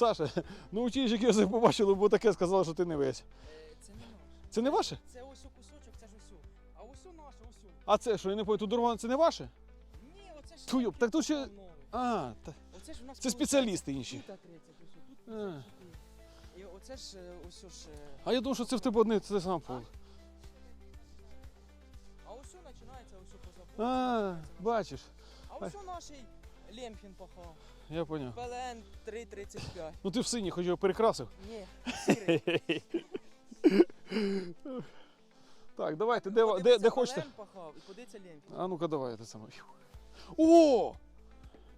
Саша, ну учись, як я це побачили, бо таке сказали, що ти не весь. Це не наше. Це не ваше? Це ось у кусочок, це ж ось. у. А ось у наше, ось. у. А це що, я не пам'ятаю, тут дорога, це не ваше? Ні, оце ж. Туйоп, так тут ще- А, та, Оце ж у нас це спеціалісти інші. Тут 30, ось тут А. 54. І оце ж е, ось ж. е, А я думав, що це в тебе одне це сам пол. А ось починається ось позабув. А, бачиш, А ось наш Лемхін пахав. я поняв. ПЛН 335. Ну ти в синій хоч його перекрасив. Ні, сірий. Так, давайте, де, де, де хочете. ПЛН пахав і подивися Лемхін. А ну-ка давай те саме. О!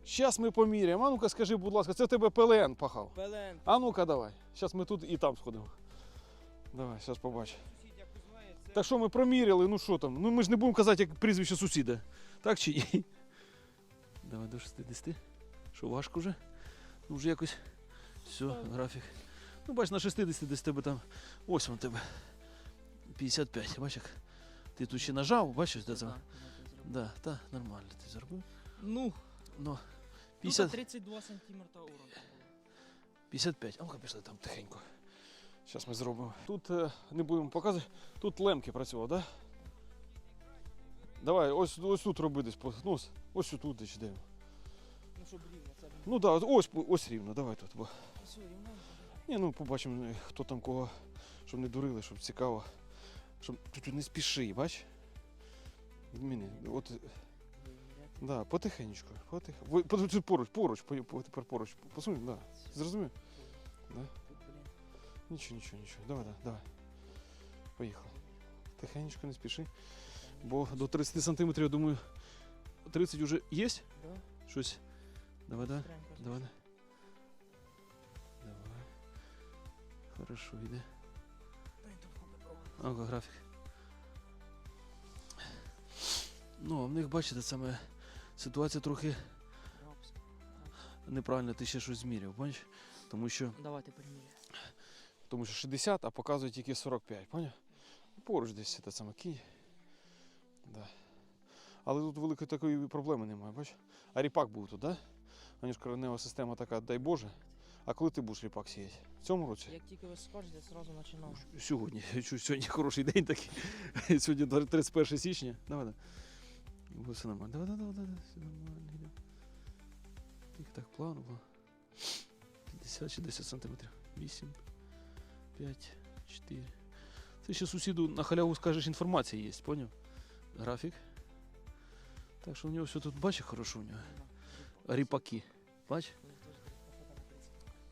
Зараз ми поміряємо. А ну-ка скажи, будь ласка, це тебе ПЛН пахав. ПЛН. А ну-ка давай. Зараз ми тут і там сходимо. Давай, зараз побачимо. Це Так що ми проміряли, ну що там? Ну ми ж не будемо казати, як прізвище сусіда. Так чи ні? Давай до 60. Що важко вже? Ну вже якось. Все, графік. Ну бач, на 60 десь тебе там. Ось він тебе. 55. Бач як. Ти тут ще нажав, бачиш, де це? Так, Да, та нормально ти зробив. Ну, Ну, 50... 50, 32 сантиметра урону. 55. А ну-ка пішли там тихенько. Зараз ми зробимо. Тут е, не будемо показувати. Тут лемки працював, так? Да? Давай, ось, ось тут роби десь. Ну, ось- ось тут десь йдемо. Ну, щоб рівно це було. Ну так, да, ось, ось рівно, давай тут. Бо. Все, рівненько. Ні, ну побачимо, хто там кого, щоб не дурили, щоб цікаво. Щоб тут не спіши, бач? Відміни. От, да, потихенечку. Потих... Ви- Поруч, поруч, по- по- тепер поруч. Посунь, да. Зрозумів? Да? Нічого, нічого, нічого. Давай, давай, давай. Поїхали. Тихенечко, не спіши. Бо до 30 сантиметрів, я думаю, 30 вже є? Да? Щось. Давай, давай. Давай. Давай. Хорошо, йде. Ага, графік. Ну, а в них, бачите, саме ситуація трохи неправильно, ти ще щось зміряв, бачиш? Тому що, Давайте приміряємо. тому що 60, а показує тільки 45, поняв? Поруч десь це саме кінь. Да. Але тут великої такої проблеми немає, бачиш? А ріпак був тут, так? Да? Ані ж коренева система така, дай Боже. А коли ти будеш ріпак сіяти? В цьому році? Як тільки ви скажете, одразу починав. Сьогодні. Сьогодні хороший день такий. Сьогодні 31 січня. Давай, давай. Буде все нормально. Давай, давай, давай, давай. Все нормально. Тільки так плавно було. 50 чи 10 сантиметрів. 8, 5, 4. Це ще сусіду на халяву скажеш, інформація є, поняв? Графік. Так що у нього все тут бачиш хорошо у нього. Ріпаки. Бач?